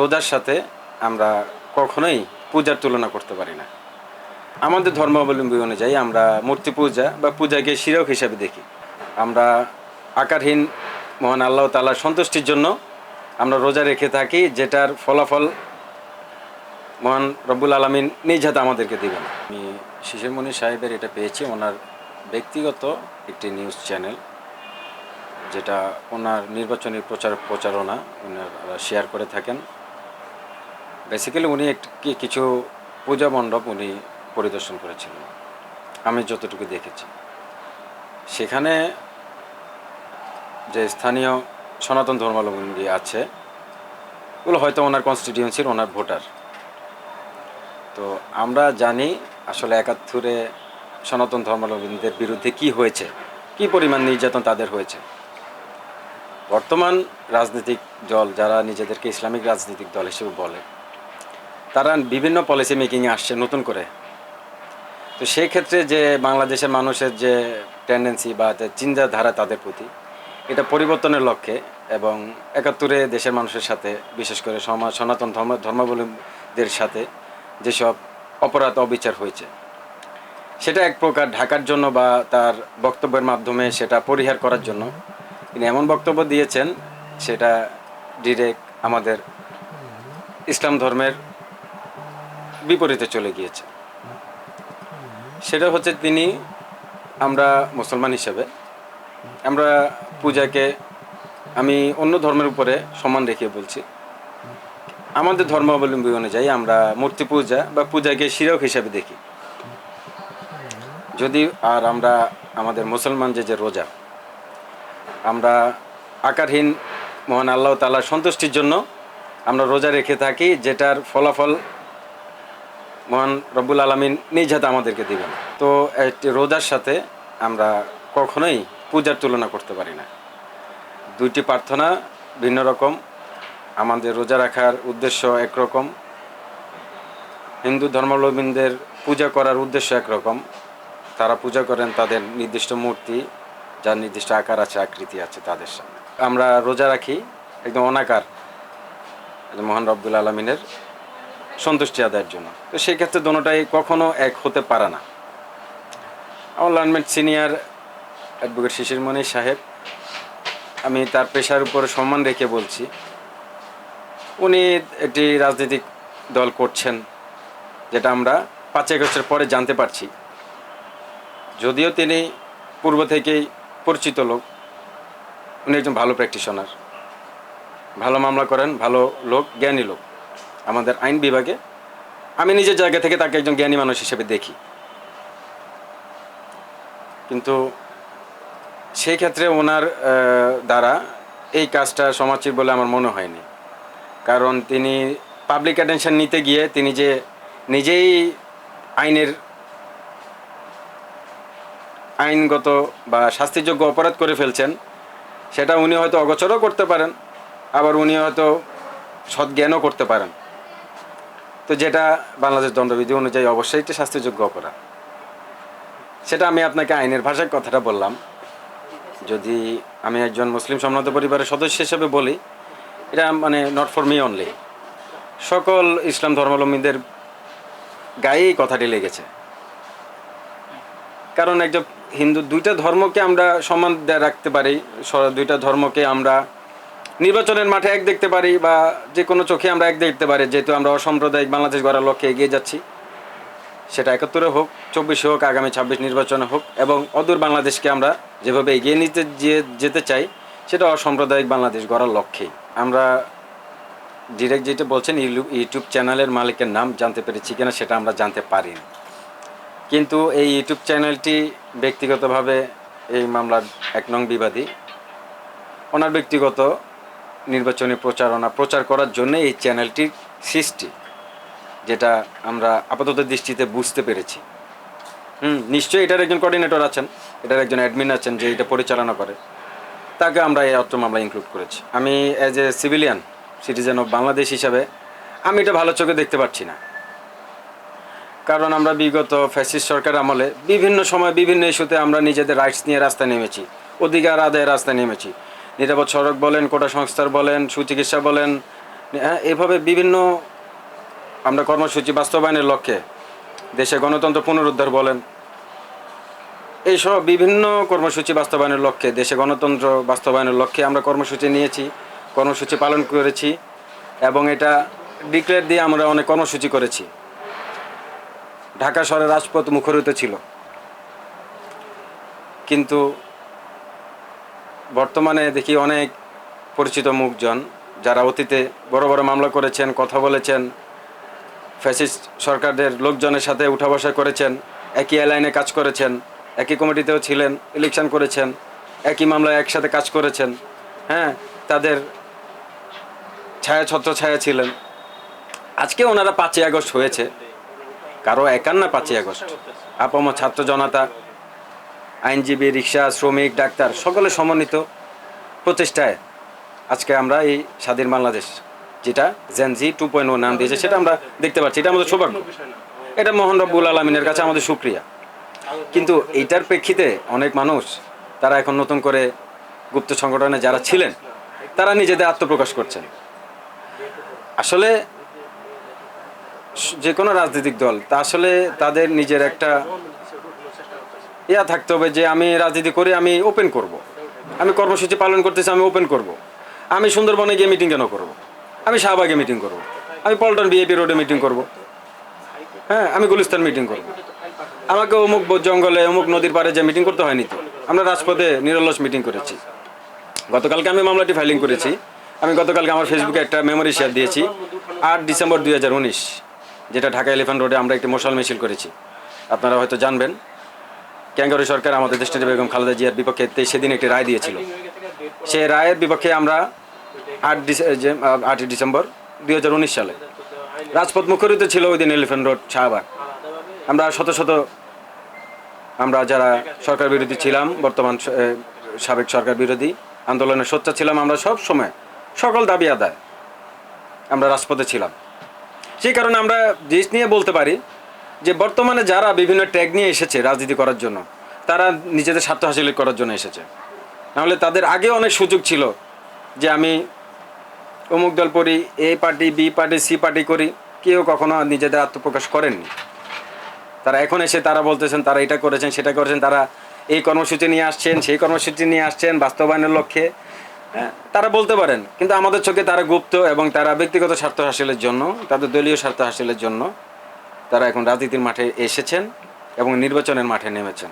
রোজার সাথে আমরা কখনোই পূজার তুলনা করতে পারি না। আমাদের ধর্মাবলম্বী অনুযায়ী আমরা মূর্তি পূজা বা পূজাকে শিরক হিসাবে দেখি। আমরা আকারহীন মহান আল্লাহ তালার সন্তুষ্টির জন্য আমরা রোজা রেখে থাকি, যেটার ফলাফল মহান রব্বুল আলমিন নিজ হাতে আমাদেরকে দিবেন। আমি শিশিরমণি সাহেবের এটা পেয়েছি, ওনার ব্যক্তিগত একটি নিউজ চ্যানেল, যেটা ওনার নির্বাচনী প্রচার প্রচারণা ওনারা শেয়ার করে থাকেন। বেসিক্যালি উনি একটি কিছু পূজা মণ্ডপ উনি পরিদর্শন করেছিলেন। আমি যতটুকু দেখেছি। সেখানে যে স্থানীয় সনাতন ধর্মাবলম্বী আছে, ওগুলো হয়তো ওনার কনস্টিটিউয়েন্সির ওনার ভোটার। তো আমরা জানি আসলে একাত্তরে সনাতন ধর্মাবলম্বীদের বিরুদ্ধে কি হয়েছে, কি পরিমাণ নির্যাতন তাদের হয়েছে। বর্তমান রাজনৈতিক দল যারা নিজেদেরকে ইসলামিক রাজনৈতিক দল হিসেবে বলে তারা বিভিন্ন পলিসি মেকিংয়ে আসছে নতুন করে। তো সেই ক্ষেত্রে যে বাংলাদেশের মানুষের যে টেন্ডেন্সি বা চিন্তাধারা তাদের প্রতি, এটা পরিবর্তনের লক্ষ্যে এবং একাত্তরে দেশের মানুষের সাথে, বিশেষ করে সমাজ, সনাতন ধর্ম, ধর্মাবলম্বীদের সাথে যেসব অপরাধ, অবিচার হয়েছে, সেটা এক প্রকার ঢাকার জন্য বা তার বক্তব্যের মাধ্যমে সেটা পরিহার করার জন্য তিনি এমন বক্তব্য দিয়েছেন, সেটা ডিরেক্ট আমাদের ইসলাম ধর্মের বিপরীতে চলে গিয়েছে। সেটা হচ্ছে তিনি আমরা মুসলমান হিসেবে, আমরা পূজাকে আমি অন্য ধর্মের উপরে সমান রেখে বলছি। আমাদের ধর্মাবলম্বী অনুযায়ী আমরা মূর্তি পূজা বা পূজাকে শিরক হিসাবে দেখি। যদি আর আমরা আমাদের মুসলমান যে যে রোজা, আমরা আকারহীন মহান আল্লাহ তালার সন্তুষ্টির জন্য আমরা রোজা রেখে থাকি, যেটার ফলাফল মহান রব্বুল আলমিন নিজ হাতে আমাদেরকে দিবেন। তো একটি রোজার সাথে আমরা কখনোই পূজার তুলনা করতে পারি না। দুইটি প্রার্থনা ভিন্ন রকম, আমাদের রোজা রাখার উদ্দেশ্য একরকম, হিন্দু ধর্মাবলম্বীদের পূজা করার উদ্দেশ্য একরকম, তারা পূজা করেন তাদের নির্দিষ্ট মূর্তি, যার নির্দিষ্ট আকার আছে, আকৃতি আছে তাদের সামনে। আমরা রোজা রাখি, একদম অনাকার, মহান রব্দুল আলমিনের সন্তুষ্টি আদায়ের জন্য। তো সেই ক্ষেত্রে দোনোটাই কখনো এক হতে পারে না। আমার লার্নমেন্ট সিনিয়র অ্যাডভোকেট শিশিরমণি সাহেব, আমি তার পেশার উপর সম্মান রেখে বলছি, উনি একটি রাজনৈতিক দল করছেন, যেটা আমরা পাঁচ বছর পরে জানতে পারছি। যদিও তিনি পূর্ব থেকেই পরিচিত লোক, উনি একজন ভালো প্র্যাকটিশনার ভালো মামলা করেন, ভালো লোক, জ্ঞানী লোক। আমাদের আইন বিভাগে। আমি নিজের জায়গা থেকে তাকে একজন জ্ঞানী মানুষ হিসেবে দেখি। কিন্তু সেই ক্ষেত্রে ওনার দ্বারা এই কাজটা সমাজচির বলে আমার মনে হয়নি। কারণ তিনি পাবলিক অ্যাটেনশন নিতে গিয়ে তিনি যে নিজেই আইনের আইনগত বা শাস্তিযোগ্য অপরাধ করে ফেলছেন, সেটা উনি হয়তো অগোচরও করতে পারেন, আবার উনি হয়তো সৎজ্ঞানও করতে পারেন। তো যেটা বাংলাদেশ দণ্ডবিধি অনুযায়ী অবশ্যই এটা শাস্তিযোগ্য অপরাধ। সেটা আমি আপনাকে আইনের ভাষায় কথাটা বললাম। যদি আমি একজন মুসলিম সম্মত পরিবারের সদস্য হিসেবে বলি, এটা মানে নট ফর মি অনলি সকল ইসলাম ধর্মাবলম্বীদের গায়েই কথাটি লেগেছে। কারণ একজন হিন্দু, দুইটা ধর্মকে আমরা সমান দে- রাখতে পারি দুইটা ধর্মকে আমরা নির্বাচনের মাঠে এক দেখতে পারি বা যে কোনো চোখে আমরা এক দেখতে পারি, যেহেতু আমরা অসাম্প্রদায়িক বাংলাদেশ গড়ার লক্ষ্যে এগিয়ে যাচ্ছি। সেটা একাত্তরে হোক, চব্বিশে হোক, আগামী ছাব্বিশ নির্বাচনে হোক এবং অদূর বাংলাদেশকে আমরা যেভাবে এগিয়ে নিতে যে, যেতে চাই, সেটা অসাম্প্রদায়িক বাংলাদেশ গড়ার লক্ষ্যেই আমরা ডিরেক্ট যেটা বলছেন ইউটিউব চ্যানেলের মালিকের নাম জানতে পেরেছি কিনা সেটা আমরা জানতে পারিনি কিন্তু এই ইউটিউব চ্যানেলটি ব্যক্তিগতভাবে এই মামলার এক নং বিবাদী। ওনার ব্যক্তিগত নির্বাচনী প্রচারণা, প্রচার করার জন্য এই চ্যানেলটির সৃষ্টি, যেটা আমরা আপাতত দৃষ্টিতে বুঝতে পেরেছি। হুম, নিশ্চয়ই এটার একজন কোঅর্ডিনেটর আছেন, এটার একজন অ্যাডমিন আছেন যে এটা পরিচালনা করে। তাকে আমরা এই অত্র মামলা ইনক্লুড করেছি। আমি as a civilian citizen of Bangladesh হিসাবে, আমি এটা ভালো চোখে দেখতে পাচ্ছি না। কারণ আমরা বিগত ফ্যাসিস্ট সরকার আমলে বিভিন্ন সময় বিভিন্ন ইস্যুতে আমরা নিজেদের রাইটস নিয়ে রাস্তায় নেমেছি, অধিকার আদায়ের রাস্তায় নেমেছি। নিরাপদ সড়ক বলেন, কোটা সংস্থার বলেন, সুচিকিৎসা বলেন হ্যাঁ এভাবে বিভিন্ন আমরা কর্মসূচি বাস্তবায়নের লক্ষ্যে দেশে গণতন্ত্র পুনরুদ্ধার বলেন, এইসব বিভিন্ন কর্মসূচি বাস্তবায়নের লক্ষ্যে, দেশে গণতন্ত্র বাস্তবায়নের লক্ষ্যে আমরা কর্মসূচি নিয়েছি, কর্মসূচি পালন করেছি এবং এটা ডিক্লেয়ার দিয়ে আমরা অনেক কর্মসূচি করেছি। ঢাকা শহরের রাজপথ মুখরিত ছিল। কিন্তু বর্তমানে দেখি অনেক পরিচিত মুখজন যারা অতীতে বড় বড় মামলা করেছেন, কথা বলেছেন, ফ্যাসিস্ট সরকারদের লোকজনের সাথে উঠা বসা করেছেন, একই এলাইনে কাজ করেছেন, একই কমিটিতেও ছিলেন ইলেকশন করেছেন, একই মামলায় একসাথে কাজ করেছেন হ্যাঁ তাদের ছায়া ছত্র ছায়া ছিলেন। আজকে ওনারা পাঁচই আগস্ট হয়েছে, কারও একার না পাঁচই আগস্ট। আপম ছাত্র জনতা আইনজীবী, রিক্সা, শ্রমিক, ডাক্তার সকলে সমন্বিত প্রচেষ্টায় আজকে আমরা এই স্বাধীন বাংলাদেশ, যেটা জেনজি টু পয়েন্ট নাম দিয়েছে, সেটা আমরা দেখতে পাচ্ছি। এটা আমাদের সৌভাগ্য। এটা মোহন রব্বুল আলমিনের কাছে আমাদের সুক্রিয়া। কিন্তু এইটার প্রেক্ষিতে অনেক মানুষ, তারা এখন নতুন করে গুপ্ত সংগঠনে যারা ছিলেন, তারা নিজেদের আত্মপ্রকাশ করছেন। আসলে যে কোনো রাজনৈতিক দল, তা আসলে তাদের নিজের একটা ইয়া থাকতে হবে যে আমি রাজনীতি করে আমি ওপেন করব। আমি কর্মসূচি পালন করতেছি, আমি ওপেন করব। আমি সুন্দরবনে গিয়ে মিটিং কেন করব। আমি শাহবাগে মিটিং করব। আমি পল্টন বিএপি রোডে মিটিং করব। হ্যাঁ আমি গুলিস্তান মিটিং করব। আমাকে অমুক জঙ্গলে, অমুক নদীর পাড়ে যে মিটিং করতে হয়নি তো আমরা রাজপথে নিরলস মিটিং করেছি গতকালকে আমি মামলাটি ফাইলিং করেছি আমি গতকালকে আমার ফেসবুকে একটা মেমোরি শেয়ার দিয়েছি আট ডিসেম্বর দুই হাজার উনিশ, যেটা ঢাকা এলিফ্যান্ট রোডে আমরা একটি মশাল মিছিল করেছি আপনারা হয়তো জানবেন ক্যাঙ্গারু সরকার আমাদের দেশটির বেগম খালেদা জিয়ার বিপক্ষে সেদিন একটি রায় দিয়েছিল। সেই রায়ের বিপক্ষে আমরা আট আটই ডিসেম্বর দুই হাজার উনিশ সালে রাজপথ মুখরিত ছিল ওই দিন এলিফেন্ট রোড শাহবাগ। আমরা শত শত আমরা যারা সরকার বিরোধী ছিলাম, বর্তমান সাবেক সরকার বিরোধী আন্দোলনের সোচ্চা ছিলাম, আমরা সব সময় সকল দাবি আদায় আমরা রাজপথে ছিলাম। সেই কারণে আমরা দেশ নিয়ে বলতে পারি যে বর্তমানে যারা বিভিন্ন ট্যাগ নিয়ে এসেছে রাজনীতি করার জন্য তারা নিজেদের স্বার্থ হাসিল করার জন্য এসেছে। নাহলে তাদের আগে অনেক সুযোগ ছিল যে আমি অমুক দল করি A party B party C party করি কেউ কখনো নিজেদের আত্মপ্রকাশ করেননি। তারা এখন এসে তারা বলতেছেন তারা এটা করেছেন সেটা করেছেন তারা এই কর্মসূচি নিয়ে আসছেন সেই কর্মসূচি নিয়ে আসছেন বাস্তবায়নের লক্ষ্যে। হ্যাঁ, তারা বলতে পারেন কিন্তু আমাদের চোখে তারা গুপ্ত এবং তারা ব্যক্তিগত স্বার্থ হাসিলের জন্য তাদের দলীয় স্বার্থ হাসিলের জন্য তারা এখন রাজনীতির মাঠে এসেছেন এবং নির্বাচনের মাঠে নেমেছেন।